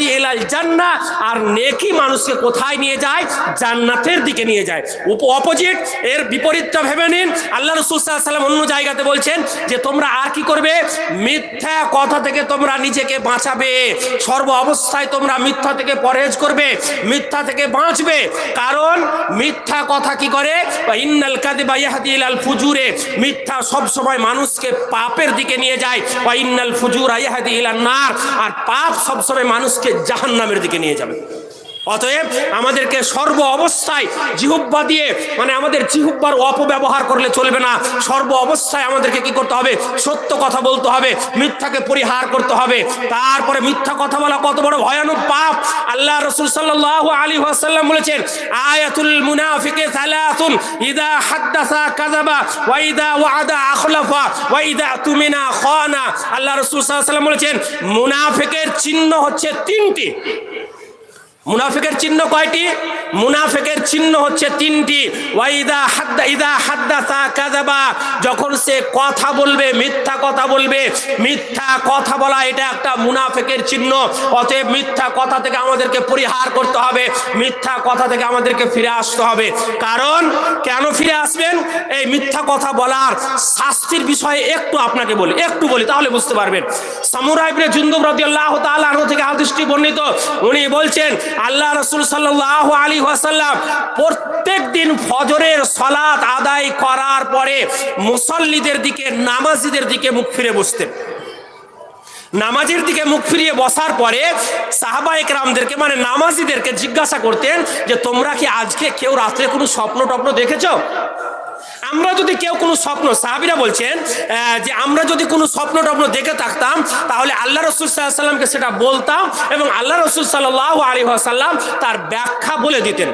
ইয়াহদি ইলাল জান্নাহ, আর নেকি মানুষকে কোথায় নিয়ে যায়? জান্নাতের দিকে নিয়ে যায়। অপোজিট এর বিপরীতটা ভেবে নিন। আল্লাহ রসুল সাল্লাম অন্য জায়গাতে বলছেন যে, তোমরা আর কি করবে? মিথ্যা কথা থেকে তোমরা নিজেকে বাঁচাবে। সর্ব অবস্থায় তোমরা মিথ্যা থেকে করবে, মিথ্যা থেকে বাঁচবে। কারণ মিথ্যা কথা কি করে? বা ইন্নাল ইয়াহদি ইলাল ফুজুরে। মিথ্যা সব সময় মানুষকে পাপের দিকে নিয়ে যায়। বা ইন্নাল ফুজুর ইয়াহদি ইলান নার। আর পাপ সব সময় মানুষকে জাহান্নামের দিকে নিয়ে যাবে। অতএব আমাদেরকে সর্ব অবস্থায় জিহুব্বা দিয়ে মানে আমাদের জিহুব্বার অপব্যবহার করলে চলবে না। সর্ব অবস্থায় আমাদেরকে কি করতে হবে? সত্য কথা বলতে হবে, মিথ্যাকে পরিহার করতে হবে। তারপরে মিথ্যা কথা বলা কত বড় ভয়ানক পাপ। আল্লাহ রসুল সাল্লাহ আলী ওয়াসাল্লাম বলেছেন, আয়াতুল মুনাফিকে সালাতুন, ইদা হাদ্দাসা কাযাবা, ওয়া ইদা ওয়াদা আখলাফা, ওয়া ইদা তুমিনা খানা। আল্লাহ রসুল সাল্লাল্লাহু আলাইহি ওয়াসাল্লাম বলেছেন, মুনাফিকের চিহ্ন হচ্ছে তিনটি। মুনাফিকের চিহ্ন কয়টি? মুনাফিকের চিহ্ন হচ্ছে তিনটি। ওয়াইদা হাদ্দা, ইদা হাদ্দাসা কাযাবা। যখন সে কথা বলবে, মিথ্যা কথা বলবে, মিথ্যা কথা বলা এটা একটা মুনাফিকের চিহ্ন। অতএব মিথ্যা কথা থেকে আমাদেরকে পরিহার করতে হবে, মিথ্যা কথা থেকে আমাদেরকে ফিরে আসতে হবে। কারণ কেন ফিরে আসবেন? এই মিথ্যা কথা বলার শাস্তির বিষয়ে একটু আপনাকে বলি, একটু বলি, তাহলে বুঝতে পারবেন। সামুরাইবনে জুন্দুব রাদিয়াল্লাহু তাআলা আনহু থেকে হাদিসটি বর্ণিত। উনি বলছেন আল্লাহ রসুল সাল্লাহ আলী ওয়াসাল্লাম প্রত্যেক দিন ফজরের সলাত আদায় করার পরে মুসল্লিদের দিকে, নামাজিদের দিকে মুখ ফিরে বসতেন। নামাজের দিকে মুখ ফিরিয়ে বসার পরে সাহাবা একরামদেরকে মানে নামাজিদেরকে জিজ্ঞাসা করতেন যে, তোমরা কি আজকে কেউ রাত্রে কোনো স্বপ্ন টপ্ন দেখেছ? আমরা যদি কেউ কোনো স্বপ্ন, সাহাবিরা বলছেন যে আমরা যদি কোনো স্বপ্ন টপ্ন দেখে থাকতাম, তাহলে আল্লাহ রসুল সাল্লামকে সেটা বলতাম এবং আল্লাহ রসুল সাল্লাহ আলী আসাল্লাম তার ব্যাখ্যা বলে দিতেন।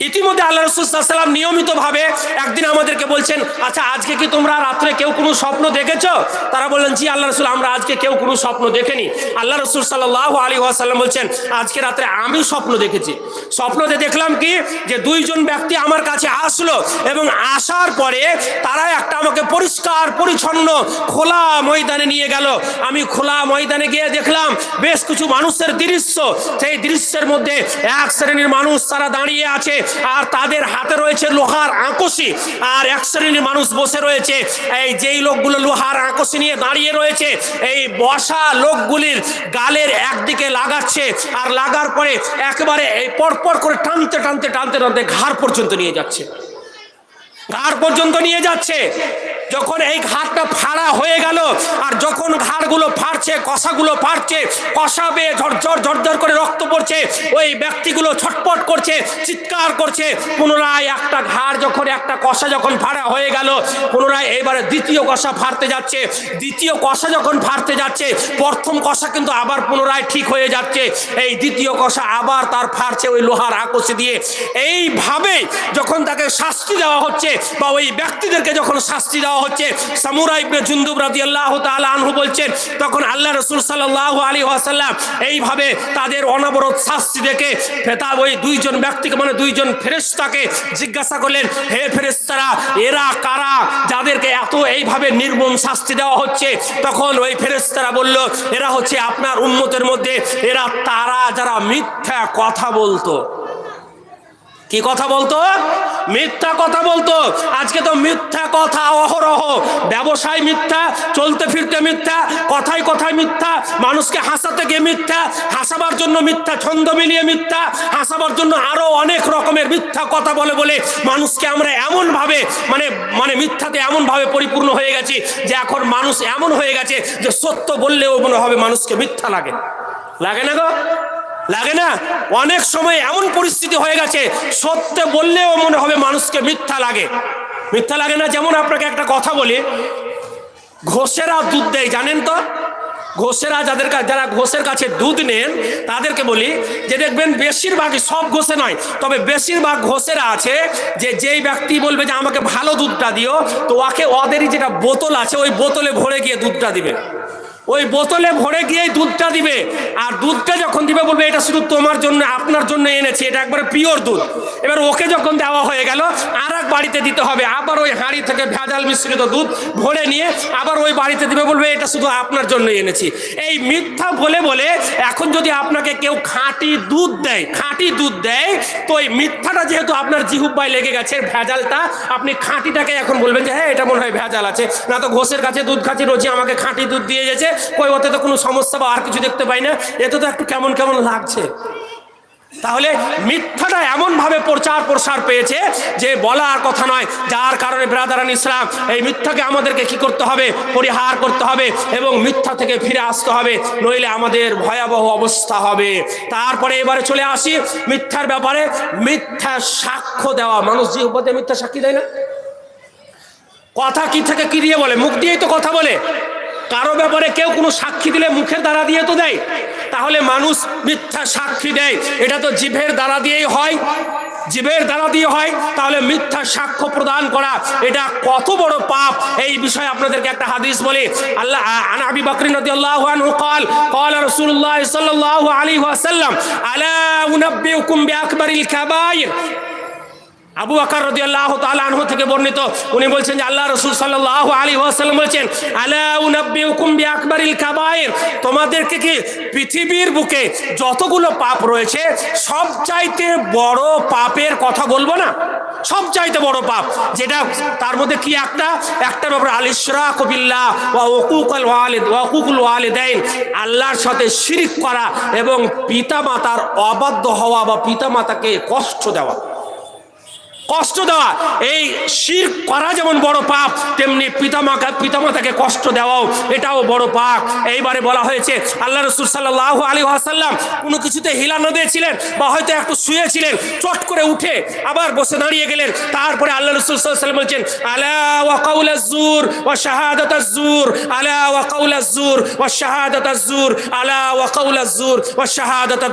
ইতিমধ্যে আল্লাহ রসুলাম নিয়মিতভাবে একদিন আমাদেরকে বলছেন আচ্ছা আজকে কি তোমরা রাত্রে কেউ কোনো স্বপ্ন দেখেছ? তারা বললেন, জি, আল্লাহ রসুল, আমরা আজকে কেউ কোনো স্বপ্ন দেখেনি। আল্লাহ রসুল সাল্লাহ আলী আসাল্লাম বলছেন, আজকে রাত্রে আমি স্বপ্ন দেখেছি। স্বপ্নতে দেখলাম কি? যে দুইজন ব্যক্তি আমার কাছে আসলো এবং আসার পরে তারা একটা আমাকে পরিষ্কার, পরিচ্ছন্ন, খোলা ময়দানে নিয়ে গেল। আমি খোলা ময়দানে গিয়ে দেখলাম বেশ কিছু মানুষের দৃশ্য। সেই দৃশ্যের মধ্যে এক শ্রেণির মানুষ তারা দাঁড়িয়ে আছে। আর তাদের হাতে রয়েছে লোহার আঁকশি। আর এক শ্রেণির মানুষ বসে রয়েছে। এই যেই লোকগুলো লোহার আঁকশি নিয়ে দাঁড়িয়ে রয়েছে, এই বসা লোকগুলির গালের একদিকে লাগাচ্ছে আর লাগার পরে একেবারে এই পরপর করে টানতে টানতে টানতে টানতে ঘাড় পর্যন্ত নিয়ে যাচ্ছে। ঘাড় পর্যন্ত নিয়ে যাচ্ছে। যখন এই ঘাড়টা ফাড়া হয়ে গেল, আর যখন ঘাড়গুলো ফাড়ছে কষাগুলো ফাড়ছে কষা বেয়ে ঝরঝর ঝরঝর করে রক্ত পড়ছে, ওই ব্যক্তিগুলো ছটপট করছে, চিৎকার করছে। পুনরায় একটা ঘাড় যখন, একটা কষা যখন ফাড়া হয়ে গেল, পুনরায় এবারে দ্বিতীয় কষা ফাড়তে যাচ্ছে। দ্বিতীয় কষা যখন ফাড়তে যাচ্ছে, প্রথম কষা কিন্তু আবার পুনরায় ঠিক হয়ে যাচ্ছে। এই দ্বিতীয় কষা আবার তার ফাড়ছে ওই লোহার আকসে দিয়ে। এইভাবে যখন তাকে শাস্তি দেওয়া হচ্ছে, বা ওই ব্যক্তিদেরকে যখন শাস্তি দেওয়া হচ্ছে। সামুরা ইবনে জুন্দুব রাদিয়াল্লাহু তাআলা আনহু বলছেন, তখন আল্লাহ রাসূল সাল্লাল্লাহু আলাইহি ওয়াসাল্লাম এইভাবে তাদের অনবরত শাস্তি দেখে ফেতা ওই দুইজন ব্যক্তিকে মানে দুইজন ফেরেশতাকে জিজ্ঞাসা করলেন, হে ফেরেশতারা, এরা কারা যাদেরকে এত এইভাবে নির্মম শাস্তি দেওয়া হচ্ছে? তখন ওই ফেরেশতারা বলল, এরা হচ্ছে আপনার উম্মতের মধ্যে, এরা তারা যারা মিথ্যা কথা বলতো। কি কথা বলতো? মিথ্যা কথা বলতো। আজকে তো মিথ্যা কথা, অহরহ। ব্যবসায় মিথ্যা, চলতে ফিরতে মিথ্যা, কথায় কথায় মিথ্যা, মানুষকে হাসাতে গিয়ে মিথ্যা, হাসাবার জন্য মিথ্যা, ছন্দ মিলিয়ে মিথ্যা, হাসাবার জন্য আরও অনেক রকমের মিথ্যা কথা বলে বলে মানুষকে আমরা এমন ভাবে মানে মানে মিথ্যাতে এমন ভাবে পরিপূর্ণ হয়ে গেছি যে এখন মানুষ এমন হয়ে গেছে যে সত্য বললেও মনে হবে মানুষকে মিথ্যা লাগে। লাগে না গো? লাগে না? অনেক সময় এমন পরিস্থিতি হয়ে গেছে, সত্য বললেও মনে হবে মানুষকে মিথ্যা লাগে। মিথ্যা লাগে না? যেমন আপনাকে একটা কথা বলি, ঘোষেরা দুধ দেয়, জানেন তো? ঘোষেরা যাদের কা- যারা ঘোষের কাছে দুধ নেন, তাদেরকে বলি যে দেখবেন বেশিরভাগই সব ঘোষে নয়, তবে বেশিরভাগ ঘোষেরা আছে যে যেই ব্যক্তি বলবে যে আমাকে ভালো দুধটা দিও, তো ওকে ওদেরই যেটা বোতল আছে, ওই বোতলে ভরে গিয়ে দুধটা দিবে। ওই বোতলে ভরে গিয়ে দুধটা দিবে। আর দুধটা যখন দিবে বলবে, এটা শুধু তোমার জন্য, আপনার জন্য এনেছি, এটা একবারে পিওর দুধ। এবার ওকে যখন দেওয়া হয়ে গেল আর এক বাড়িতে দিতে হবে। আবার ওই হাঁড়ি থেকে ভেজাল মিশ্রিত দুধ ভরে নিয়ে আবার ওই বাড়িতে দিবে বলবে, এটা শুধু আপনার জন্য এনেছি। এই মিথ্যা বলে বলে এখন যদি আপনাকে কেউ খাঁটি দুধ দেয়, খাঁটি দুধ দেয়, তো এই মিথ্যাটা যেহেতু আপনার জিহুব্বায় লেগে গেছে ভেজালটা, আপনি খাঁটিটাকে এখন বলবেন যে হ্যাঁ এটা মনে হয় ভেজাল আছে। না তো ঘোষের কাছে দুধ খাচ্ছি রোজি আমাকে খাঁটি দুধ দিয়ে গেছে কই, ওতে তো কোনো সমস্যা বা আর কিছু দেখতে পাই না। এতে তো একটু কেমন কেমন লাগছে। তাহলে মিথ্যাটা এমনভাবে প্রচার প্রসার পেয়েছে যে বলার কথা নয়। যার কারণে ব্রাদারান ইসলাম এই মিথ্যাকে আমাদেরকে কি করতে হবে? পরিহার করতে হবে এবং মিথ্যা থেকে ফিরে আসতে হবে। নইলে আমাদের ভয়াবহ অবস্থা হবে। তারপরে এবারে চলে আসি মিথ্যার ব্যাপারে। মিথ্যা সাক্ষ্য দেওয়া। মানুষ যে উপদে মিথ্যা সাক্ষী দেয় না। কথা কি থেকে কি দিয়ে বলে? মুখ দিয়েই তো কথা বলে। কারো ব্যাপারে কেউ কোনো সাক্ষী দিলে মুখের দ্বারা দিয়ে তো দেয় তাহলে মানুষ মিথ্যা সাক্ষী দেয় এটা তো জিভের দ্বারা দিয়েই হয় জীবের দ্বারা দিয়ে হয় তাহলে মিথ্যা সাক্ষ্য প্রদান করা এটা কত বড় পাপ এই বিষয়ে আপনাদেরকে একটা হাদিস বলি আল্লাহ আন আবি বকর রাদিয়াল্লাহু আনহু قال قال رسول الله صلى الله عليه وسلم الا انبئكم باكبر الكبائر আবু আকার রদি আল্লাহ আনহু থেকে বর্ণিত। উনি বলছেন যে আল্লাহ রসুল সাল্লাহ আলী ওয়াসাল্লাম বলছেন, আলা হুকুম বি আকবরিল কাবায়ের তোমাদেরকে কি পৃথিবীর বুকে যতগুলো পাপ রয়েছে সব চাইতে বড় পাপের কথা বলব না? সব চাইতে বড় পাপ, যেটা তার মধ্যে কি একটা? একটার ব্যাপারে আলিশরা কবিল্লা ওয়া ওকুকাল ওয়ালিদ ওয়াকুকুল ওয়ালিদাইন। আল্লাহর সাথে শিরিক করা এবং পিতামাতার অবাধ্য হওয়া বা পিতামাতাকে কষ্ট দেওয়া। কষ্ট দেওয়া। এই শির করা যেমন বড় পাপ, তেমনি পিতামাতা পিতামাতাকে কষ্ট দেওয়াও, এটাও বড় পাপ। এইবারে বলা হয়েছে, আল্লাহ রসুল সাল্লাহ আলী আসাল্লাম কোনো কিছুতে হিলানো দিয়েছিলেন বা হয়তো একটু শুয়েছিলেন, চট করে উঠে আবার বসে দাঁড়িয়ে গেলেন। তারপরে আল্লাহ রসুল সাল্লাম বলছেন, আলা ও শাহাদত জুর ও শাহাদত জুর ও শাহাদত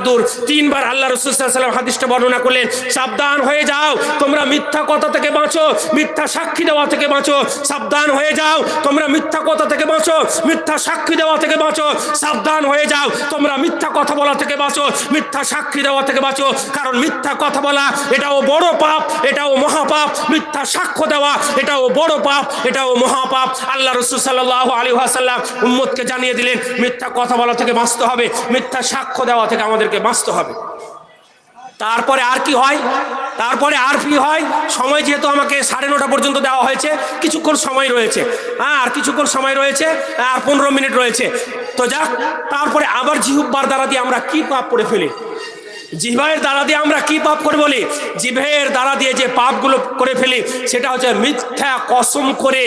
তিনবার আল্লাহ রসুল সাল্লাম হাদিসটা বর্ণনা করলেন, সাবধান হয়ে যাও, তোমরা মিথ্যা কথা থেকে বাঁচো, মিথ্যা সাক্ষী দেওয়া থেকে বাঁচো, সাবধান হয়ে যাও। তোমরা মিথ্যা কথা থেকে বাঁচো, মিথ্যা সাক্ষী দেওয়া থেকে বাঁচো, সাবধান হয়ে যাও। তোমরা মিথ্যা কথা বলা থেকে বাঁচো, মিথ্যা সাক্ষী দেওয়া থেকে বাঁচো। কারণ মিথ্যা কথা বলা, এটাও বড় পাপ, এটাও মহাপাপ। মিথ্যা সাক্ষ্য দেওয়া, এটাও বড় পাপ, এটাও মহাপাপ। আল্লাহ রসুল সাল্লাহ আলী হাসাল্লাম উম্মদকে জানিয়ে দিলেন, মিথ্যা কথা বলা থেকে বাঁচতে হবে, মিথ্যা সাক্ষ্য দেওয়া থেকে আমাদেরকে বাঁচতে হবে। তারপরে আর কি হয়? তারপরে আর কি হয়? সময় যেহেতু আমাকে সাড়ে নটা পর্যন্ত দেওয়া হয়েছে, কিছুক্ষণ সময় রয়েছে। হ্যাঁ আর কিছুক্ষণ সময় রয়েছে, আর পনেরো মিনিট রয়েছে। তো যাক, তারপরে আবার জিহুব্বার দ্বারা দিয়ে আমরা কি পাপ করে ফেলি? জিভের দ্বারা দিয়ে আমরা কি পাপ করে বলি? জিভের দ্বারা দিয়ে যে পাপগুলো করে ফেলি, সেটা হচ্ছে মিথ্যা কসম করে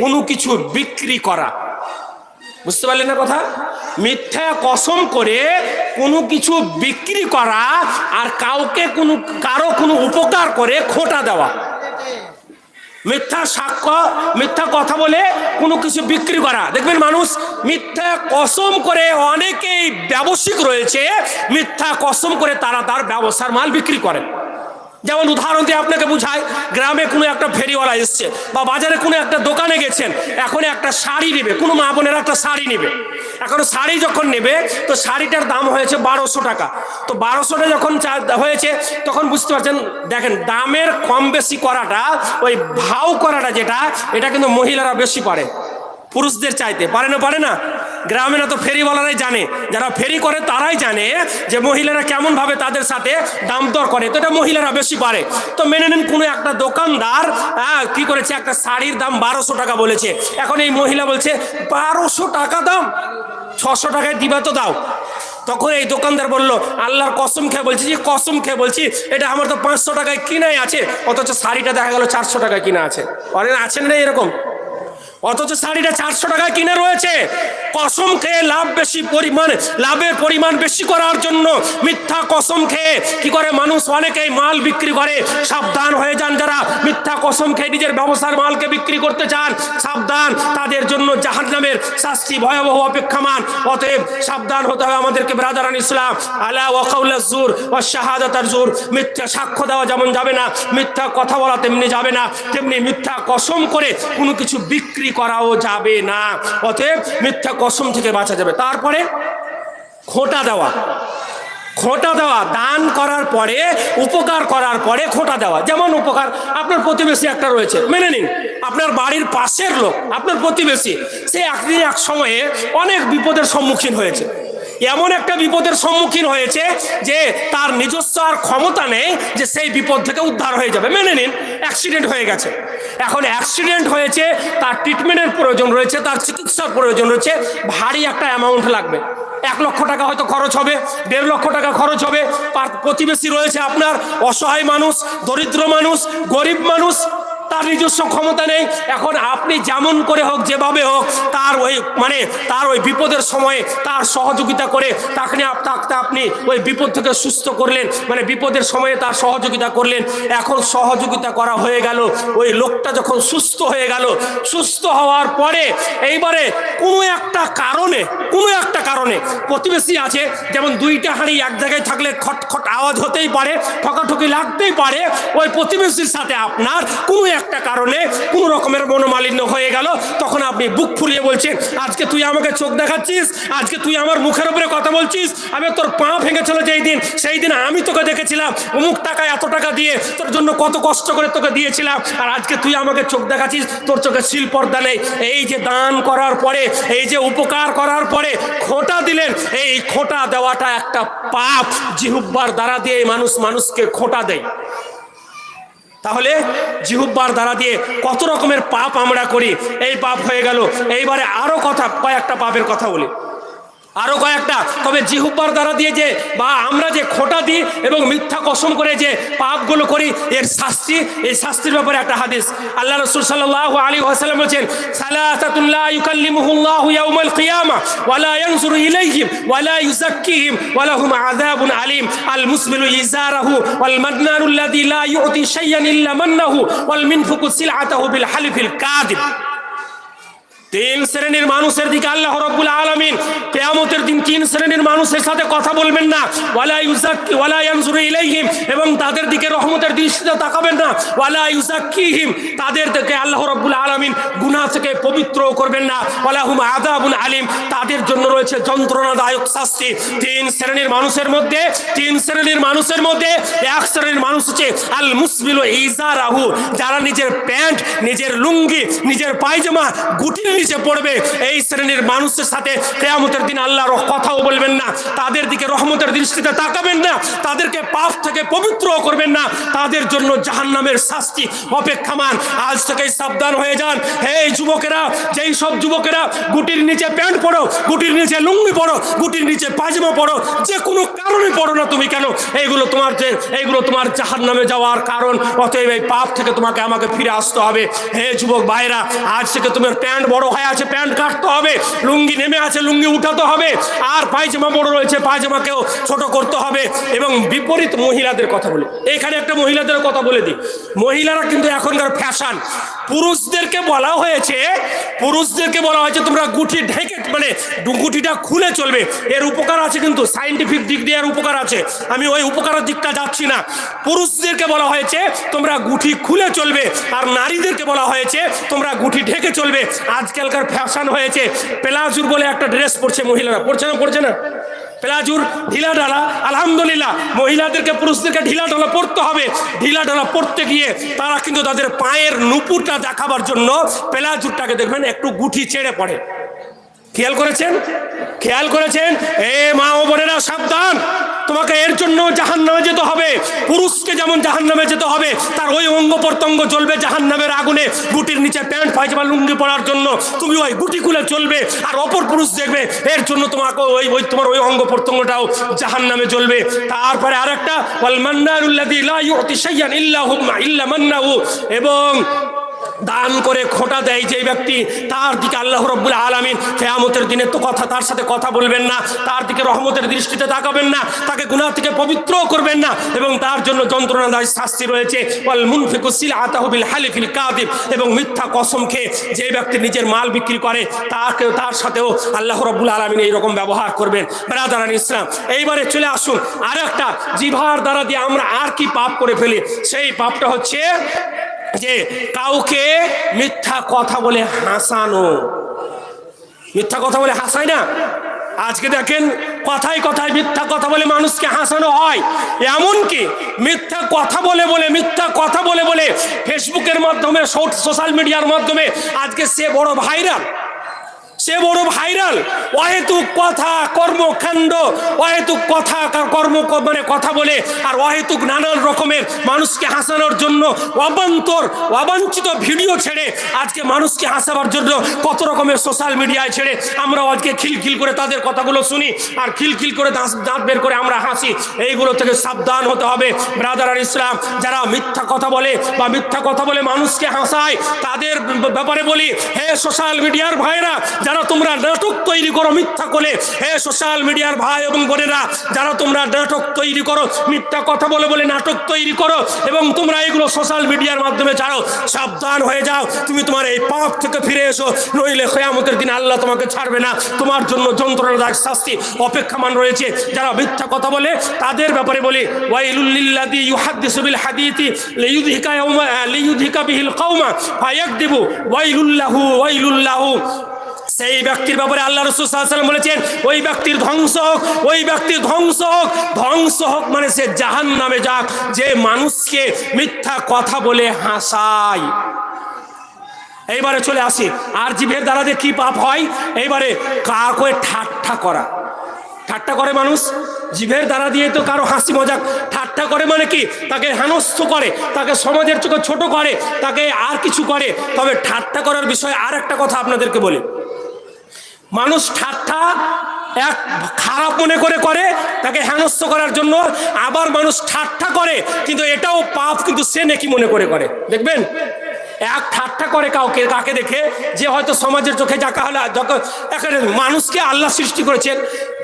কোনো কিছু বিক্রি করা। বুঝতে পারলেন না কথা? মিথ্যা কসম করে কোনো কিছু বিক্রি করা আর কাউকে কোনো, কারও কোনো উপকার করে খোটা দেওয়া। মিথ্যা সাক্ষ্য, মিথ্যা কথা বলে কোনো কিছু বিক্রি করা। দেখবেন মানুষ মিথ্যা কসম করে অনেকেই ব্যবসায়িক রয়েছে, মিথ্যা কসম করে তারা তার ব্যবসার মাল বিক্রি করে। যেমন উদাহরণ দিয়ে আপনাকে বুঝায় গ্রামে কোনো একটা ফেরিওয়ালা এসছে বা বাজারে কোনো একটা দোকানে গেছেন, এখন একটা শাড়ি নেবে, কোনো মা বোনের একটা শাড়ি নেবে। এখন শাড়ি যখন নেবে, তো শাড়িটার দাম হয়েছে বারোশো টাকা। তো বারোশোটা যখন হয়েছে, তখন বুঝতে পারছেন, দেখেন দামের কম বেশি করাটা, ওই ভাও করাটা যেটা, এটা কিন্তু মহিলারা বেশি পারে। পুরুষদের চাইতে, পারে না পারে না? গ্রামে না তো ফেরিওয়ালারাই জানে। যারা ফেরি করে তারাই জানে যে মহিলারা কেমন ভাবে তাদের সাথে দাম দর করে। তো এটা মহিলারা বেশি পারে। তো মেনে নিন কোনো একটা দোকানদার হ্যাঁ, কি করেছে একটা শাড়ির দাম বারোশো টাকা বলেছে। এখন এই মহিলা বলছে বারোশো টাকা দাম? ছশো টাকায় দিবা তো দাও। তখন এই দোকানদার বলল আল্লাহর কসম খেয়ে বলছি যে কসম খেয়ে বলছি এটা আমার তো পাঁচশো টাকায় কিনাই আছে। অথচ শাড়িটা দেখা গেল চারশো টাকায় কিনা আছে। অনেক আছেন না এরকম? অথচ শাড়িটা চারশো টাকায় কিনে রয়েছে। কসম খেয়ে লাভ বেশি পরিমাণ, লাভের পরিমাণ বেশি করার জন্য মিথ্যা কসম খেয়ে কি করে মানুষ অনেকেই মাল বিক্রি করে? সাবধান হয়ে যান যারা মিথ্যা কসম খেয়ে নিজের ব্যবসার মালকে বিক্রি করতে চান, সাবধান। তাদের জন্য জাহান নামের শাস্তি ভয়াবহ অপেক্ষামান। অতএব সাবধান হতে হবে আমাদেরকে ব্রাদারান ইসলাম। আলা ওয়াকাউল্লা জুর ও শাহাদাতার জুর। মিথ্যা সাক্ষ্য দেওয়া যেমন যাবে না, মিথ্যা কথা বলা তেমনি যাবে না, তেমনি মিথ্যা কসম করে কোনো কিছু বিক্রি করাও যাবে না। অতএব মিথ্যা কসম থেকে বাঁচা যাবে। তারপরে খোটা দেওয়া। খোটা দেওয়া, দান করার পরে, উপকার করার পরে খোটা দেওয়া। যেমন উপকার, আপনার প্রতিবেশী একটা রয়েছে। মেনে নিন, আপনার বাড়ির পাশের লোক, আপনার প্রতিবেশী, সে একদিন এক সময়ে অনেক বিপদের সম্মুখীন হয়েছে। এমন একটা বিপদের সম্মুখীন হয়েছে যে তার নিজস্ব আর ক্ষমতা নেই যে সেই বিপদ থেকে উদ্ধার হয়ে যাবে। মেনে নিন অ্যাক্সিডেন্ট হয়ে গেছে। এখন অ্যাক্সিডেন্ট হয়েছে, তার ট্রিটমেন্টের প্রয়োজন রয়েছে, তার চিকিৎসার প্রয়োজন রয়েছে, ভারী একটা অ্যামাউন্ট লাগবে। এক লক্ষ টাকা হয়তো খরচ হবে, দেড় লক্ষ টাকা খরচ হবে। পার- প্রতিবেশী রয়েছে আপনার, অসহায় মানুষ, দরিদ্র মানুষ, গরিব মানুষ তার নিজস্ব ক্ষমতা নেই। এখন আপনি যেমন করে হোক, যেভাবে হোক, তার ওই মানে তার ওই বিপদের সময়ে তার সহযোগিতা করে তাকে তাকে আপনি ওই বিপদ থেকে সুস্থ করলেন মানে বিপদের সময়ে তার সহযোগিতা করলেন। এখন সহযোগিতা করা হয়ে গেল, ওই লোকটা যখন সুস্থ হয়ে গেল, সুস্থ হওয়ার পরে এইবারে কোনো একটা কারণে, কোনো একটা কারণে প্রতিবেশী আছে, যেমন দুইটা হাঁড়ি এক জায়গায় থাকলে খট খট আওয়াজ হতেই পারে, ঠকাঠকি লাগতেই পারে, ওই প্রতিবেশীর সাথে আপনার কোনো একটা কারণে কোনো রকমের মনোমালিন্য হয়ে গেল। তখন আপনি বুক ফুলিয়ে বলছেন, আজকে তুই আমাকে চোখ দেখাচ্ছিস? আজকে তুই আমার মুখের উপরে কথা বলছিস? আমি তোর পা ভেঙেছিল যেই দিন, সেই দিন আমি তোকে দেখেছিলাম। অমুক টাকা এত টাকা দিয়ে তোর জন্য কত কষ্ট করে তোকে দিয়েছিলাম। আর আজকে তুই আমাকে চোখ দেখাচ্ছিস, তোর চোখে শিল পর্দা নেই। এই যে দান করার পরে, এই যে উপকার করার পরে খোটা দিলেন, এই খোটা দেওয়াটা একটা পাপ। জিহুব্বার দ্বারা দিয়ে মানুষ মানুষকে খোটা দেয়। তাহলে জিহুব্বার দ্বারা দিয়ে কত রকমের পাপ আমরা করি। এই পাপ হয়ে গেল। এইবারে আরও কথা, কয়েকটা পাপের কথা বলি। আরও কয়েকটা। তবে জিহুব্বার দ্বারা দিয়ে যে বা আমরা যে খোটা দিই এবং মিথ্যা কসম করে যে পাপগুলো করি, এর শাস্তি, এই শাস্তির ব্যাপারে একটা হাদিস। আল্লাহ রসুল সাল্লাহ আলী ওয়াসাল্লাম বলছেন সালাতাতুল্লাহ ইউকাল্লিমুহুল্লাহু ইয়াউমাল কিয়ামা ওয়ালা ইয়ানজুরু ইলাইহিম ওয়ালা ইউযাক্কিহিম ওয়ালাহুম আযাবুন আলীম। আল মুসবিলু ইজারাহু ওয়াল মাদনানু আল্লাযী লা ইউতি শাইয়ান ইল্লা মান্নাহু ওয়াল মিনফুকু সিলআতাহু বিল হালিফিল কাযিব। তিন শ্রেণির মানুষের দিকে আল্লাহ রব্বুল আলামিন কেয়ামতের দিন তিন শ্রেণির মানুষের সাথে কথা বলবেন না। ওয়ালা ইউজাক্কি ওয়ালা ইয়ানজুরু ইলাইহিম এবং তাদের দিকে রহমতের দৃষ্টিতে তাকাবেন না। ওয়ালা ইউজাক্কিহিম তাদের দিকে আল্লাহ রব্বুল আলামিন গুনাহ থেকে পবিত্র করবেন না। ওয়ালা হুম আযাবুন আলিম, তাদের জন্য রয়েছে যন্ত্রণাদায়ক শাস্তি। তিন শ্রেণির মানুষের মধ্যে, তিন শ্রেণির মানুষের মধ্যে, এক শ্রেণির মানুষ হচ্ছে আল মুসবিল ইজারাহু। যারা নিজের প্যান্ট, নিজের লুঙ্গি, নিজের পায়জামা গুটির নিচে পড়বে, এই শ্রেণির মানুষের সাথে কেয়ামতের দিন আল্লাহর কথাও বলবেন না, তাদের দিকে রহমতের দৃষ্টিতে তাকাবেন না, তাদেরকে পাপ থেকে পবিত্র করবেন না, তাদের জন্য জাহান্নামের শাস্তি অপেক্ষামান। আজ থেকেই সাবধান হয়ে যান। হে যুবকেরা, যেই সব যুবকেরা, গুটির নিচে প্যান্ট পরো, গুটির নিচে লুঙ্গি পরো, গুটির নিচে পায়জামা পরো, যে কোনো কারণে পড়ো না তুমি কেন? এইগুলো তোমার যে, এইগুলো তোমার জাহান নামে যাওয়ার কারণ, অতএব এই পাপ থেকে তোমাকে আমাকে ফিরে আসতে হবে। হে যুবক ভাইরা আজ থেকে তোমার প্যান্ট বড় হয়ে আছে, প্যান্ট কাটতে হবে, লুঙ্গি নেমে আছে, লুঙ্গি উঠাতে হবে, আর পায়জামা বড় রয়েছে, পায়জামাকেও ছোট করতে হবে এবং বিপরীত মহিলাদের কথা বলি। এখানে একটা মহিলাদের কথা বলে দিই। মহিলারা কিন্তু এখনকার ফ্যাশন পুরুষদেরকে বলা হয়েছে, পুরুষদেরকে বলা হয়েছে, তোমরা গুটি ঢেকে মানে গুটিটা খুলে চলবে। এর উপকার আছে কিন্তু সাইন্টিফিক দিক দিয়ে এর উপকার আছে। আমি ওই উপকারের দিকটা যাচ্ছি না। পুরুষদেরকে বলা হয়েছে, তোমরা গুটি খুলে চলবে, আর নারীদেরকে বলা হয়েছে, তোমরা গুটি ঢেকে চলবে। আজকালকার ফ্যাশন হয়েছে। প্লাজুর বলে একটা ড্রেস পরছে মহিলারা। পড়ছে না পড়ছে না? প্লাজুর ঢিলা ঢালা, আলহামদুলিল্লাহ। মহিলাদেরকে, পুরুষদেরকে ঢিলা ঢালা পড়তে হবে। ঢিলা ঢালা পড়তে গিয়ে তারা কিন্তু তাদের পায়ের নুপুরটা দেখাবার জন্য প্লাজুরটাকে দেখবেন, একটু গুটি ছেড়ে পড়ে। খেয়াল করেছেন? খেয়াল করেছেন? এ মা ও বোনেরা, সাবধান! তোমাকে এর জন্য জাহান নামে যেতে হবে। পুরুষকে যেমন জাহান নামে যেতে হবে, তার ওই অঙ্গ প্রত্যঙ্গ চলবে জাহান নামের আগুনে। গুটির নিচে প্যান্ট, পায়জামা লুঙ্গি পড়ার জন্য তুমি ওই গুটি খুলে চলবে আর অপর পুরুষ দেখবে, এর জন্য তোমাকে ওই ওই তোমার ওই অঙ্গ প্রত্যঙ্গটাও জাহান নামে জ্বলবে। তারপরে ইল্লা মান্নাহু, এবং দান করে খোটা দেয় যে ব্যক্তি, তার দিকে আল্লাহ রব্বুল আলমিন কেয়ামতের দিনে তো কথা, তার সাথে কথা বলবেন না, তার দিকে রহমতের দৃষ্টিতে তাকাবেন না, তাকে গুনাহ থেকে পবিত্র করবেন না এবং তার জন্য যন্ত্রণাদায়ী শাস্তি রয়েছে। এবং মিথ্যা কসম খেয়ে যে ব্যক্তি নিজের মাল বিক্রি করে তাকে তার সাথেও আল্লাহ রব্বুল আলমিন এইরকম ব্যবহার করবেন। বেড়াদারান ইসলাম, এইবারে চলে আসুন আর একটা জিভার দ্বারা দিয়ে আমরা আর কি পাপ করে ফেলি? সেই পাপটা হচ্ছে যে কাউকে মিথ্যা কথা বলে হাসানো। মিথ্যা কথা বলে হাসায় না? আজকে দেখেন কথায় কথায় মিথ্যা কথা বলে মানুষকে হাসানো হয়। এমনকি মিথ্যা কথা বলে বলে, মিথ্যা কথা বলে বলে ফেসবুকের মাধ্যমে সোশ্যাল মিডিয়ার মাধ্যমে আজকে সে বড় ভাইরাল। সে বড় ভাইরাল। অহেতুক কথা, কর্মকাণ্ড, অহেতুক কথা, কর্ম মানে কথা বলে, আর অহেতুক নানান রকমের মানুষকে হাসানোর জন্য অবান্তর, অবাঞ্ছিত ভিডিও ছেড়ে আজকে মানুষকে হাসাবার জন্য কত রকমের সোশ্যাল মিডিয়ায় ছেড়ে আমরা আজকে খিলখিল করে তাদের কথাগুলো শুনি, আর খিলখিল করে দাঁত দাঁত বের করে আমরা হাসি। এইগুলো থেকে সাবধান হতে হবে। ব্রাদার আর ইসলাম, যারা মিথ্যা কথা বলে বা মিথ্যা কথা বলে মানুষকে হাসায়, তাদের ব্যাপারে বলি, হে সোশ্যাল মিডিয়ার ভাইরা যারা তোমরা নাটক তৈরি করো, মিথ্যা করে হে সোশ্যাল মিডিয়ার ভাই এবং বোনেরা, যারা তোমরা নাটক তৈরি করো, মিথ্যা কথা বলে বলে নাটক তৈরি করো এবং তোমরা এগুলো সোশ্যাল মিডিয়ার মাধ্যমে ছাড়ো, সাবধান হয়ে যাও, তুমি তোমার এই পাপ থেকে ফিরে এসো, নইলে খেয়ামতের দিন আল্লাহ তোমাকে ছাড়বে না। তোমার জন্য যন্ত্রণাদায়ক শাস্তি অপেক্ষমান রয়েছে। যারা মিথ্যা কথা বলে, তাদের ব্যাপারে বলি ওয়াইলুল্লিল্লাযী ইউহাদ্দিসু বিল হাদীথি লিইউযহিকা ইয়াওমা লিইউযহিকা বিহিল কওমা ফায়াকদিবু ওয়াইলুল্লাহু ওয়াইলুল্লাহু সেই ব্যক্তির ব্যাপারে আল্লাহ রসুল সাল্লাম বলেছেন, ওই ব্যক্তির ধ্বংস হোক, ওই ব্যক্তির ধ্বংস হোক ধ্বংস হোক মানে সে জাহান নামে যাক, যে মানুষকে মিথ্যা কথা বলে হাসায়। এইবারে চলে আসি আর জিভের দ্বারা দিয়ে কি পাপ হয়, এইবারে কাকে ঠাট্টা করা। ঠাট্টা করে মানুষ, জিভের দ্বারা দিয়ে তো কারও হাসি মজাক। ঠাট্টা করে মানে কি? তাকে হেনস্থ করে, তাকে সমাজের চোখে ছোট করে, তাকে আর কিছু করে। তবে ঠাট্টা করার বিষয়ে আর একটা কথা আপনাদেরকে বলি। মানুষ ঠাট্টা এক খারাপ মনে করে করে, তাকে হেনস্থ করার জন্য আবার মানুষ ঠাট্টা করে, কিন্তু এটাও পাপ কিন্তু সে নাকি মনে করে করে। দেখবেন? এক ঠাট্টা করে কাউকে কাকে দেখে যে হয়তো সমাজের চোখে যাকা হলে মানুষকে আল্লাহ সৃষ্টি করেছেন,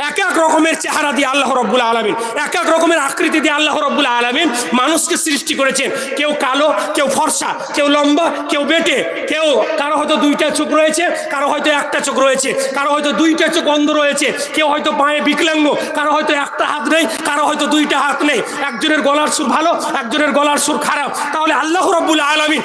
এক এক রকমের চেহারা দিয়ে আল্লাহ রব্বুল আলমিন, এক এক রকমের আকৃতি দিয়ে আল্লাহ রব্বুল আলমিন মানুষকে সৃষ্টি করেছেন। কেউ কালো, কেউ ফর্সা, কেউ লম্বা, কেউ বেটে, কেউ, কারও হয়তো দুইটা চোখ রয়েছে, কারও হয়তো একটা চোখ রয়েছে, কারও হয়তো দুইটা চোখ অন্ধ রয়েছে, কেউ হয়তো পায়ে বিকলাঙ্গ, কারও হয়তো একটা হাত নেই, কারও হয়তো দুইটা হাত নেই। একজনের গলার সুর ভালো, একজনের গলার সুর খারাপ। তাহলে আল্লাহ রব্বুল আলমিন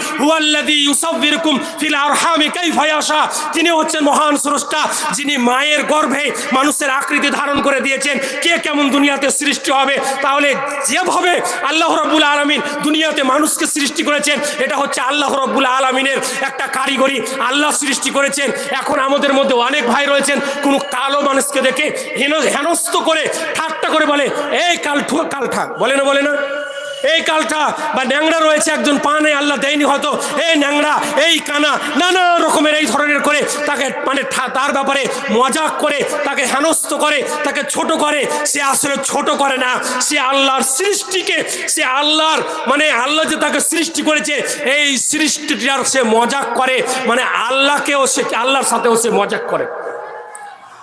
তিনি হচ্ছেন মহান স্রষ্টা, যিনি মায়ের গর্ভে মানুষের আকৃতি ধারণ করে দিয়েছেন। কে কেমন দুনিয়াতে সৃষ্টি হবে? তাহলে যেভাবে আল্লাহ রব্বুল আলমিন দুনিয়াতে মানুষকে সৃষ্টি করেছেন, এটা হচ্ছে আল্লাহ রব্বুল আলমিনের একটা কারিগরি। আল্লাহ সৃষ্টি করেছেন। এখন আমাদের মধ্যে অনেক ভাই রয়েছেন, কোনো কালো মানুষকে দেখে হেন, হেনস্থ করে ঠাট্টা করে বলে, এই কালঠু, কালঠা। বলে না বলে না? এই কালটা বা ন্যাংরা রয়েছে একজন পা নেই আল্লাহ দেয়নি হয়তো। এই ন্যাংরা এই কানা, নানা রকমের এই ধরনের করে তাকে মানে তার ব্যাপারে মজাক করে, তাকে হেনস্থ করে, তাকে ছোট করে। সে আসলে ছোট করে না। সে আল্লাহর সৃষ্টিকে, সে আল্লাহর মানে আল্লাহ যে তাকে সৃষ্টি করেছে, এই সৃষ্টিটার সে মজাক করে। মানে আল্লাহকেও সে, আল্লাহর সাথেও সে মজাক করে।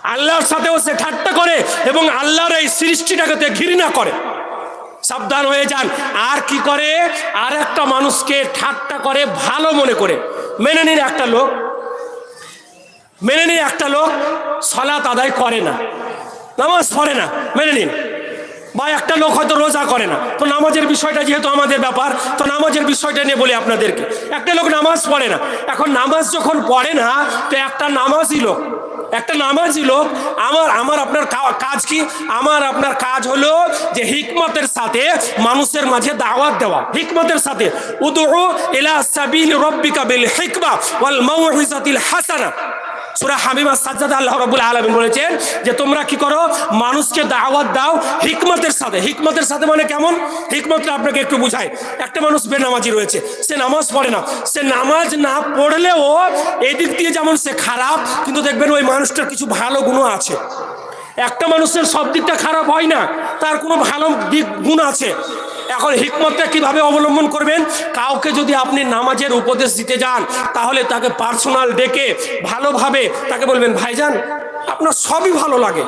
আল্লাহর সাথেও সে ঠাট্টা করে এবং আল্লাহর এই সৃষ্টিটাকে ঘৃণা করে। সাবধান হয়ে যান। আর কি করে? আর একটা মানুষকে ঠাট্টা করে, ভালো মনে করে। মেনে নিন একটা লোক। মেনে নিন একটা লোক, সলাত আদায় করে না। নামাজ পড়ে না। মেনে নিন। বা একটা লোক হয়তো রোজা করে না। তো নামাজের বিষয়টা যেহেতু আমাদের ব্যাপার, তো নামাজের বিষয়টা নিয়ে বলি আপনাদেরকে। একটা লোক নামাজ পড়ে না। এখন নামাজ যখন পড়ে না, তো একটা নামাজই লোক। একটা নামাজি লোক আমার আমার আপনার কাজ কি? আমার আপনার কাজ হলো যে হিকমতের সাথে মানুষের মাঝে দাওয়াত দেওয়া। হিকমতের সাথে। উদু এলা সাবিল রব্বিকা বিল হিকমা ওয়াল মাউইজাতিল হাসানা। সূরা হামিমা সাজ্জাদ আল্লাহ রাব্বুল আলামিন বলেছেন যে তোমরা কি করো? মানুষকে দাওয়াত দাও হিকমতের সাথে। হিকমতের সাথে মানে কেমন? হিকমতটা আপনাকে একটু বুঝাই একটা মানুষ বেনামাজি রয়েছে, সে নামাজ পড়ে না। সে নামাজ না পড়লেও এদিক দিয়ে যেমন সে খারাপ, কিন্তু দেখবেন ওই মানুষটার কিছু ভালো গুণও আছে। একটা মানুষের সব দিকটা খারাপ হয় না, তার কোনো ভালো দিক গুণ আছে। এখন হিকমতটা কীভাবে অবলম্বন করবেন? কাউকে যদি আপনি নামাজের উপদেশ দিতে যান, তাহলে তাকে পার্সোনাল ডেকে ভালোভাবে তাকে বলবেন, ভাইজান, আপনার সবই ভালো লাগে।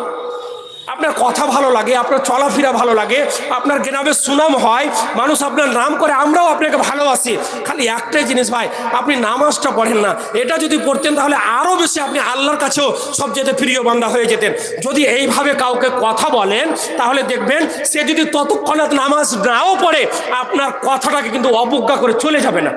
আপনার কথা ভালো লাগে, আপনার চলাফেরা ভালো লাগে, আপনার গ্রামের সুনাম হয়, মানুষ আপনার নাম করে, আমরাও আপনাকে ভালোবাসি। খালি একটাই জিনিস ভাই, আপনি নামাজটা পড়েন না। এটা যদি পড়তেন তাহলে আরও বেশি আপনি আল্লাহর কাছেও সবচেয়ে প্রিয় বান্দা হয়ে যেতেন। যদি এইভাবে কাউকে কথা বলেন, তাহলে দেখবেন সে যদি ততক্ষণাৎ নামাজ নাও পড়ে, আপনার কথাটাকে কিন্তু অবজ্ঞা করে চলে যাবে না।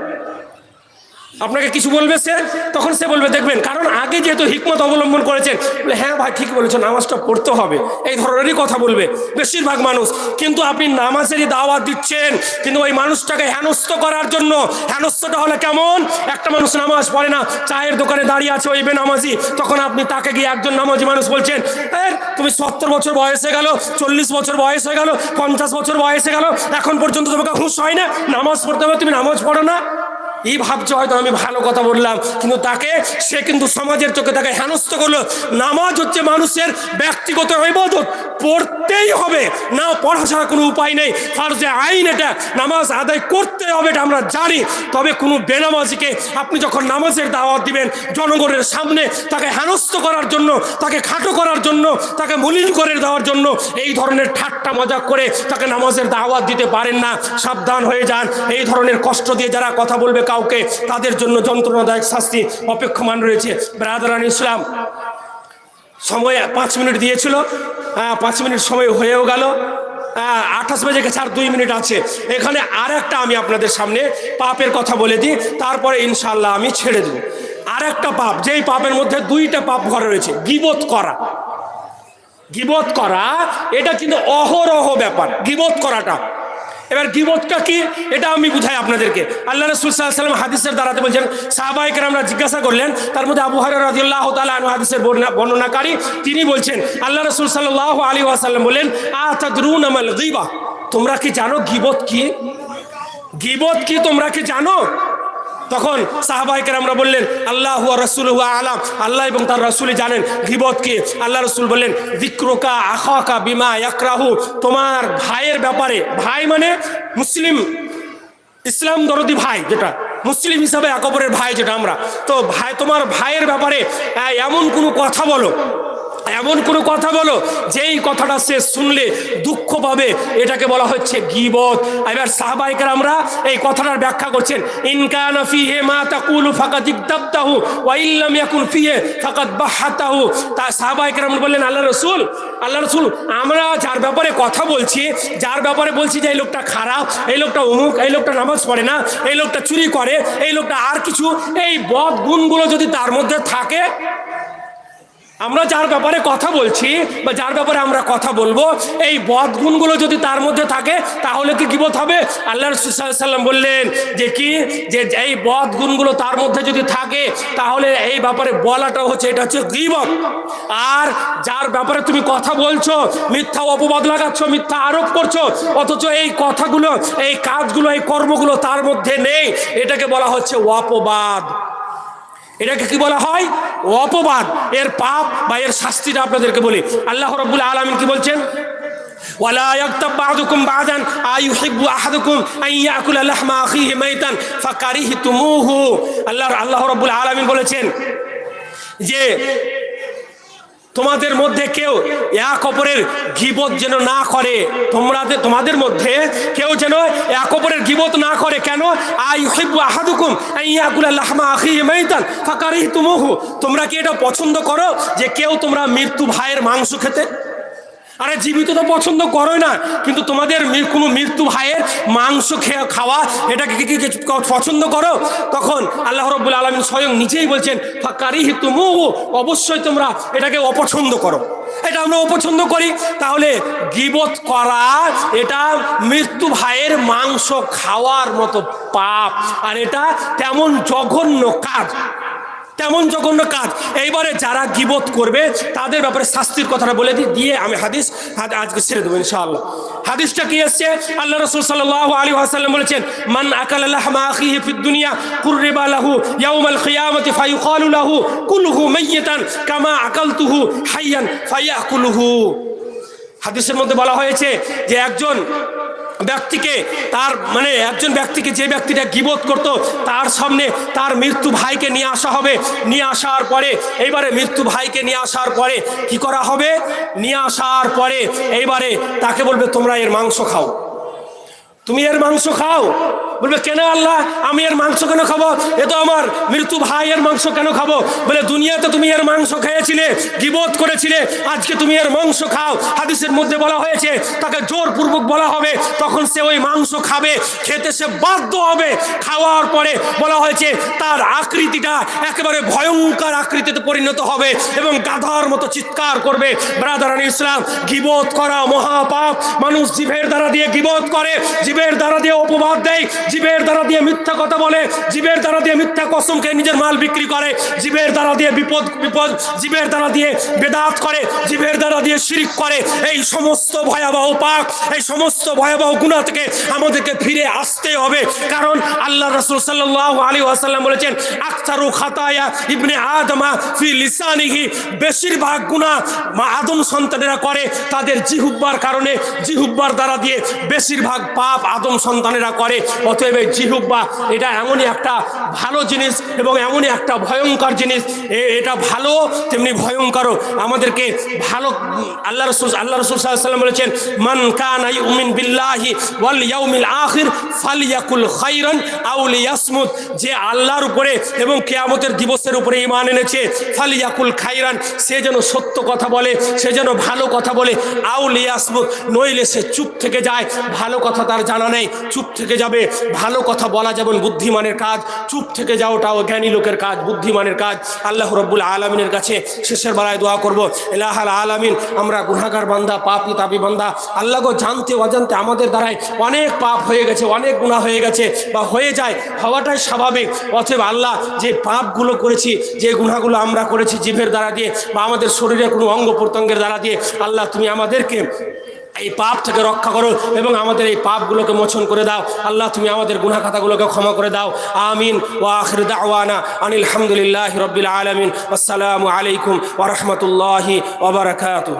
আপনাকে কিছু বলবে সে? তখন সে বলবে দেখবেন কারণ আগে যেহেতু হিকমত অবলম্বন করেছেন হ্যাঁ ভাই ঠিক বলেছ নামাজটা পড়তে হবে। এই ধরনেরই কথা বলবে বেশিরভাগ মানুষ। কিন্তু আপনি নামাজেরই দাওয়াত দিচ্ছেন কিন্তু ওই মানুষটাকে হেনস্থ করার জন্য হেনস্থটা হলে কেমন? একটা মানুষ নামাজ পড়ে না চায়ের দোকানে দাঁড়িয়ে আছে ওই বেনামাজি তখন আপনি তাকে গিয়ে একজন নামাজি মানুষ বলছেন "এর, তুমি সত্তর বছর বয়স হয়ে গেল চল্লিশ বছর বয়স হয়ে গেল পঞ্চাশ বছর বয়স হয়ে গেল এখন পর্যন্ত তোমাকে হুঁশ হয় না নামাজ পড়তে হবে তুমি নামাজ পড়ো না। এই ভাবছে হয়তো আমি ভালো কথা বললাম, কিন্তু তাকে সে কিন্তু সমাজের চোখে তাকে হেনস্থ করল। নামাজ হচ্ছে মানুষের ব্যক্তিগত ইবাদত, পড়তেই হবে। না, পড়া ছাড়া কোনো উপায় নেই। ফার্জে আইন এটা, নামাজ আদায় করতে হবে এটা আমরা জানি। তবে কোনো বেনামাজিকে আপনি যখন নামাজের দাওয়াত দিবেন, জনগণের সামনে তাকে হেনস্থ করার জন্য, তাকে খাটো করার জন্য, তাকে মলিন করে দেওয়ার জন্য এই ধরনের ঠাট্টা মজাক করে তাকে নামাজের দাওয়াত দিতে পারেন না। সাবধান হয়ে যান। এই ধরনের কষ্ট দিয়ে যারা কথা বলবে কাউকে তাদের জন্য যন্ত্রণাদায়ক শাস্তি অপেক্ষমান রয়েছে। ব্রাদারান ইসলাম সময় পাঁচ মিনিট দিয়েছিল। হ্যাঁ, পাঁচ মিনিট সময় হয়েও গেল। হ্যাঁ, আঠাশ বেজে গেছে আর দুই মিনিট আছে। এখানে আর একটা আমি আপনাদের সামনে পাপের কথা বলে দিই। তারপরে ইনশাল্লাহ আমি ছেড়ে দেবো। আর একটা পাপ যেই পাপের মধ্যে দুইটা পাপ ঘরে রয়েছে গিবত করা। গিবত করা এটা কিন্তু অহরহ ব্যাপার। গিবত করাটা। এবার গিবতটা কি? এটা আমি বুঝাই আপনাদেরকে। আল্লাহ রসুল সাল্লাম হাদিসের দ্বারাতে বলছেন সাহবাহিকের আমরা জিজ্ঞাসা করলেন, তার মধ্যে আবু হার রাজিউল্লাহ তালা হাদিসের বর্ণনা- বর্ণনাকারী, তিনি বলছেন, আল্লাহ রসুল সাল্লাহ আলী ওয়াসাল্লাম বলেন আতাদরুন আমাল গিবা? তোমরা কি জানো গিবত কি? গিবত কি তোমরা কি জানো? তখন সাহাবাহিকের আমরা বললেন আল্লাহ রসুল হুয়া আলাম। আল্লাহ এবং তার রসুলই জানেন গিবত কি। আল্লাহ রসুল বললেন দিক্রোকা আখাকা বিমা ইয়াকরাহু। তোমার ভাইয়ের ব্যাপারে ভাই মানে মুসলিম ইসলাম দরদি ভাই যেটা মুসলিম হিসাবে এক অপরের ভাই যেটা আমরা। তো ভাই তোমার ভাইয়ের ব্যাপারে আহ, এমন কোনো কথা বলো। এমন কোনো কথা বলো, যেই কথাটা সে শুনলে দুঃখ পাবে। এটাকে বলা হচ্ছে গিবত। এবার সাহাবাইকার আমরা এই কথাটার ব্যাখ্যা করছেন ইনকান ফিহে মা তাকুলু ফাকাদ ইকতাবতাহু ওয়া ইল্লাম ইয়াকুন ফিহে ফাকাদ বাহাতাহু। তা সাহাবাইকার আমরা বললেন, আল্লাহ রসুল আল্লাহ রসুল, আমরা যার ব্যাপারে কথা বলছি, যার ব্যাপারে বলছি যে এই লোকটা খারাপ, এই লোকটা অমুক, এই লোকটা নামাজ পড়ে না, এই লোকটা চুরি করে, এই লোকটা আর কিছু, এই বদ গুণগুলো যদি তার মধ্যে থাকে আমরা যার ব্যাপারে কথা বলছি বা যার ব্যাপারে আমরা কথা বলব, এই বদগুণগুলো যদি তার মধ্যে থাকে, তাহলে কি গিবত হবে? আল্লাহ সাল্লাম বললেন যে কি? যে এই বদগুণগুলো তার মধ্যে যদি থাকে, তাহলে এই ব্যাপারে বলাটা হচ্ছে, এটা হচ্ছে গিবত। আর যার ব্যাপারে তুমি কথা বলছো, মিথ্যা অপবাদ লাগাচ্ছ, মিথ্যা আরোপ করছ, অথচ এই কথাগুলো, এই কাজগুলো, এই কর্মগুলো তার মধ্যে নেই, এটাকে বলা হচ্ছে অপবাদ। এটাকে কি বলা হয় অপবাদ এর পাপ বা এর শাস্তিটা আপনাদেরকে বলি আল্লাহ রব্বুল আলমিন কি বলছেন ولا يغتب بعضكم بعضا أيحب أحدكم أن يأكل لحم أخيه ميتا فكرهتموه আল্লাহ আল্লাহ রব্বুল আলামিন বলেছেন যে তোমাদের মধ্যে কেউ এক অপরের গিবত যেন না করে তোমরা তোমাদের মধ্যে কেউ যেন এক অপরের গিবত না করে, কেন? আই তোমরা কি এটা পছন্দ করো যে কেউ তোমরা মৃত্যু ভাইয়ের মাংস খেতে? আরে জীবিত তো পছন্দ করো না, কিন্তু তোমাদের কোনো মৃত্যু ভাইয়ের মাংস খেয়ে খাওয়া, এটাকে কি পছন্দ করো? তখন আল্লাহ রব্বুল আলমিন স্বয়ং নিজেই বলছেন ফাকারি তুমু অবশ্যই তোমরা এটাকে অপছন্দ করো। এটা আমরা অপছন্দ করি। তাহলে গিবত করা, এটা মৃত্যু ভাইয়ের মাংস খাওয়ার মতো পাপ, আর এটা তেমন জঘন্য কাজ। তেমন জঘন্য কাজ। এইবারে যারা গিবত করবে, তাদের ব্যাপারে শাস্তির কথাটা বলে দিই দিয়ে আমি হাদিস আজকে ছেড়ে দেবো ইনশাআল্লাহ। হাদিসটা কি এসছে? আল্লাহ রসুল সাল্লাল্লাহু আলাইহি ওয়াসাল্লাম বলেছেন, মান আকালা লাহমা আখিহি ফিদ দুনিয়া, কুররিবা লাহু লাহু কামা হাইয়ান হাদিসের মধ্যে বলা হয়েছে যে একজন ব্যক্তিকে, তার মানে একজন ব্যক্তিকে যে ব্যক্তিটা গিবোধ করত, তার সামনে তার মৃত্যু ভাইকে নিয়ে আসা হবে। নিয়ে আসার পরে, এইবারে মৃত্যু ভাইকে নিয়ে আসার পরে কি করা হবে? নিয়ে আসার পরে, এইবারে তাকে বলবে, তোমরা এর মাংস খাও। তুমি এর মাংস খাও? বলবে, কেন আল্লাহ? আমি এর মাংস কেন খাব? এ তো আমার মৃত্যু ভাই এর মাংস কেন খাব? বলে, দুনিয়াতে তুমি এর মাংস খেয়েছিলে গিবোধ করেছিলে, আজকে তুমি এর মাংস খাও। হাদিসের মধ্যে বলা হয়েছে, তাকে জোরপূর্বক বলা হবে, তখন সে ওই মাংস খাবে, খেতে সে বাধ্য হবে। খাওয়ার পরে বলা হয়েছে, তার আকৃতিটা একেবারে ভয়ঙ্কর আকৃতিতে পরিণত হবে এবং গাধার মতো চিৎকার করবে। ব্রাদারান ইসলাম গিবোধ করা মহাপাপ। মানুষ জীবের দ্বারা দিয়ে গিবোধ করে জীবের দ্বারা দিয়ে অপবাদ দেয়। জীবের দ্বারা দিয়ে মিথ্যা কথা বলে, জীবের দ্বারা দিয়ে মিথ্যা কসম খেয়ে নিজের মাল বিক্রি করে, জীবের দ্বারা দিয়ে বিপদ বিপদ, জীবের দ্বারা দিয়ে বেদাত করে, জীবের দ্বারা দিয়ে শিরিক করে। এই সমস্ত ভয়াবহ পাপ, এই সমস্ত ভয়াবহ গুণা থেকে আমাদেরকে ফিরে আসতে হবে। কারণ আল্লাহ রসুল সাল্লাহ আলী আসাল্লাম বলেছেন আক্তারু খাতায়া ইবনে আদমা ফি লিসানিহি। বেশিরভাগ গুণা আদম সন্তানেরা করে, তাদের জিহুব্বার কারণে জিহুব্বার দ্বারা দিয়ে বেশিরভাগ পাপ আদম সন্তানেরা করে। অতএব এই জিহুব্বা এটা এমনই একটা ভালো জিনিস এবং এমনই একটা ভয়ঙ্কর জিনিস। এটা ভালো, তেমনি ভয়ঙ্করও। আমাদেরকে ভালো, আল্লাহ রসুল আল্লাহ রসুল সাল্লাম বলেছেন, মান কান ইউমিন বিল্লাহি ওয়াল ইয়াউমিল আখির ফালিয়াকুল খাইরান আউল লিয়াসমুত। যে আল্লাহর উপরে এবং কেয়ামতের দিবসের উপরে ইমান এনেছে, ফালিয়াকুল খাইরান সে যেন সত্য কথা বলে, সে যেন ভালো কথা বলে আউল লিয়াসমুত। নইলে সে চুপ থেকে যায়, ভালো কথা তার জানা নেই, চুপ থেকে যাবে। ভালো কথা বলা যেমন বুদ্ধিমানের কাজ। চুপ থেকে যাওয়াটাও জ্ঞানী লোকের কাজ, বুদ্ধিমানের কাজ। আল্লাহ রব্বুল আলমিনের কাছে শেষের বেলায় দোয়া করব। এলাহাল আলামিন, আমরা গুনাগার বান্ধা পাপি তাপি বান্ধা আল্লাহ জানতে অজান্তে আমাদের দ্বারাই অনেক পাপ হয়ে গেছে, অনেক গুণা হয়ে গেছে বা হয়ে যায়, হওয়াটাই স্বাভাবিক। অতএব আল্লাহ, যে পাপগুলো করেছি, যে গুণাগুলো আমরা করেছি জিভের দ্বারা দিয়ে বা আমাদের শরীরের কোনো অঙ্গ প্রত্যঙ্গের দ্বারা দিয়ে, আল্লাহ তুমি আমাদেরকে এই পাপ থেকে রক্ষা করো এবং আমাদের এই পাপগুলোকে মোচন করে দাও। আল্লাহ, তুমি আমাদের গুনা খাতাগুলোকে ক্ষমা করে দাও। আমিন। ও আখির দাওয়ানা আনিল হামদুলিল্লাহ রবিল আলমিন। আসসালামু আলাইকুম ওরহমতুল্লাহি ওবরাকাতুহ